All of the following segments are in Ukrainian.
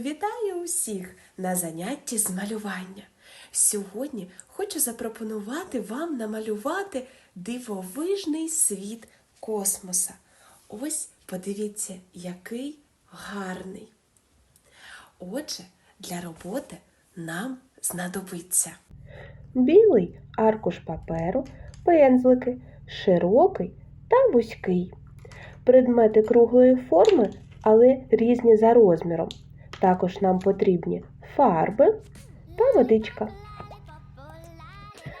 Вітаю усіх на занятті з малювання. Сьогодні хочу запропонувати вам намалювати дивовижний світ космоса. Ось подивіться, який гарний. Отже, для роботи нам знадобиться білий аркуш паперу, пензлики, широкий та вузький. Предмети круглої форми, але різні за розміром. Також нам потрібні фарби та водичка.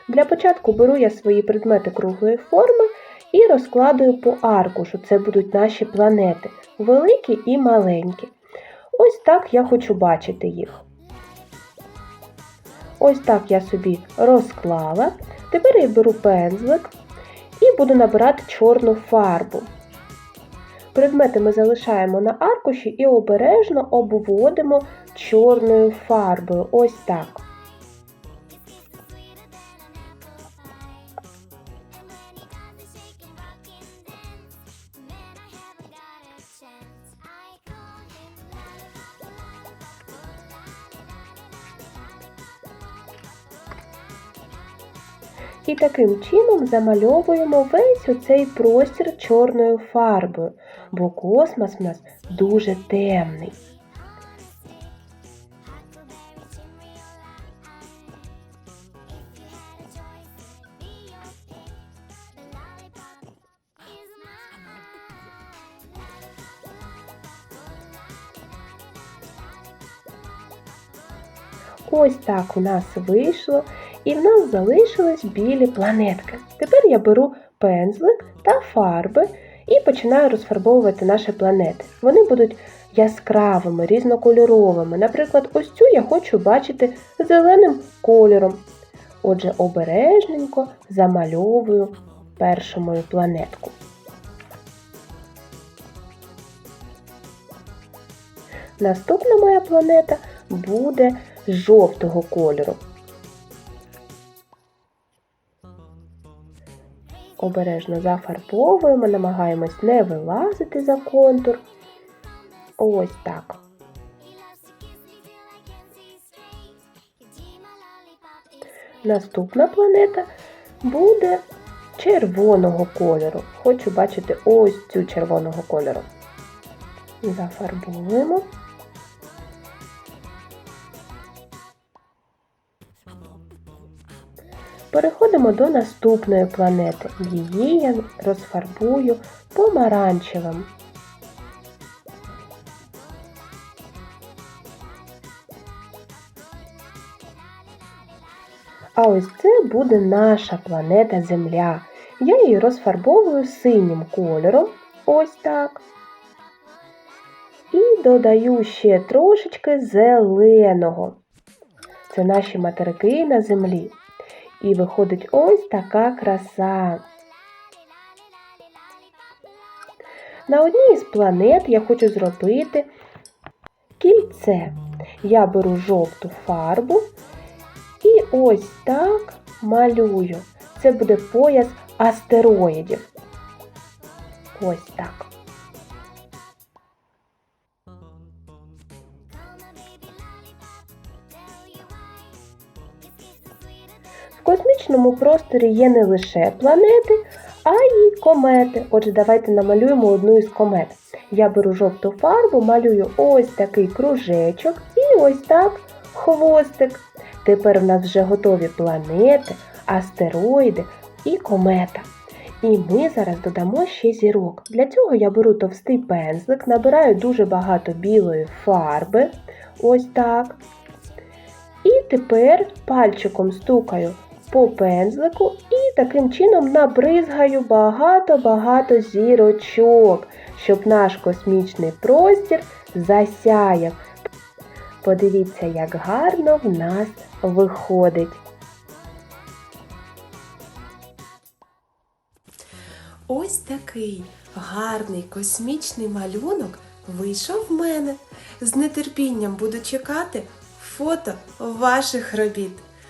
Для початку беру я свої предмети круглої форми і розкладую по аркушу. Це будуть наші планети, великі і маленькі. Ось так я хочу бачити їх. Ось так я собі розклала. Тепер я беру пензлик і буду набирати чорну фарбу. Предмети ми залишаємо на аркуші і обережно обводимо чорною фарбою. Ось так. І таким чином замальовуємо весь оцей простір чорною фарбою, бо космос у нас дуже темний. Ось так у нас вийшло, і в нас залишились білі планетки. Тепер я беру пензлик та фарби і починаю розфарбовувати наші планети. Вони будуть яскравими, різнокольоровими. Наприклад, ось цю я хочу бачити зеленим кольором. Отже, обережненько замальовую першу мою планетку. Наступна моя планета буде жовтого кольору. Обережно зафарбовуємо, намагаємось не вилазити за контур. Ось так. Наступна планета буде червоного кольору. Хочу бачити ось цю червоного кольору. Зафарбуємо. Переходимо до наступної планети. Її я розфарбую помаранчевим. А ось це буде наша планета Земля. Я її розфарбовую синім кольором. Ось так. І додаю ще трошечки зеленого. Це наші материки на землі. І виходить ось така краса. На одній із планет я хочу зробити кільце. Я беру жовту фарбу і ось так малюю. Це буде пояс астероїдів. Ось так. Космічному просторі є не лише планети, а й комети. Отже, давайте намалюємо одну із комет. Я беру жовту фарбу, малюю ось такий кружечок і ось так хвостик. Тепер у нас вже готові планети, астероїди і комета. І ми зараз додамо ще зірок. Для цього я беру товстий пензлик, набираю дуже багато білої фарби. Ось так. І тепер пальчиком стукаю по пензлику і таким чином набризгаю багато-багато зірочок, щоб наш космічний простір засяяв. Подивіться, як гарно в нас виходить. ось такий гарний космічний малюнок вийшов в мене. З нетерпінням буду чекати фото ваших робіт.